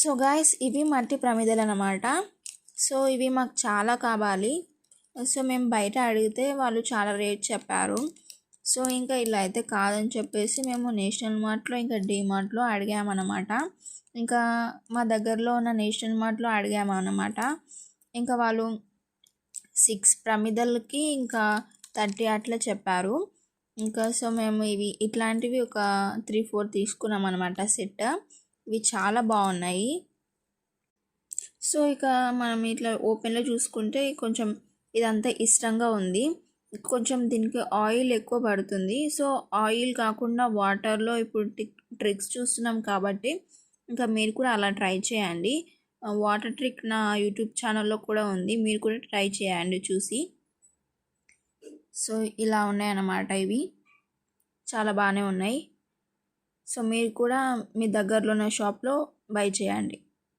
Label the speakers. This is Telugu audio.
Speaker 1: సో గాయస్ ఇవి మట్టి ప్రమిదలు అనమాట సో ఇవి మాకు చాలా కావాలి. సో మేము బయట అడిగితే వాళ్ళు చాలా రేట్ చెప్పారు. సో ఇంకా ఇలా అయితే కాదని చెప్పేసి మేము నేషనల్ మార్ట్లో ఇంకా డీమార్ట్లో అడిగామన్నమాట ఇంకా మా దగ్గరలో ఉన్న నేషనల్ మార్ట్లో అడిగామన్నమాట ఇంకా వాళ్ళు సిక్స్ ప్రమిదలకి ఇంకా థర్టీ అట్లా చెప్పారు. ఇంకా సో మేము ఇవి ఇట్లాంటివి ఒక త్రీ ఫోర్ తీసుకున్నాం అనమాట సెట్ ఇవి చాలా బాగున్నాయి. సో ఇక మనం ఇట్లా ఓపెన్లో చూసుకుంటే కొంచెం ఇదంతా ఇష్టంగా ఉంది. కొంచెం దీనికి ఆయిల్ ఎక్కువ పడుతుంది. సో ఆయిల్ కాకుండా వాటర్లో ఇప్పుడు ట్రిక్స్ చూస్తున్నాం కాబట్టి ఇంకా మీరు కూడా అలా ట్రై చేయండి. వాటర్ ట్రిక్ నా యూట్యూబ్ ఛానల్లో కూడా ఉంది. మీరు కూడా ట్రై చేయండి చూసి. సో ఇలా ఉన్నాయన్నమాట ఇవి. చాలా బాగానే ఉన్నాయి. సో మీరు కూడా మీ దగ్గరలో ఉన్న షాప్లో బై చేయండి.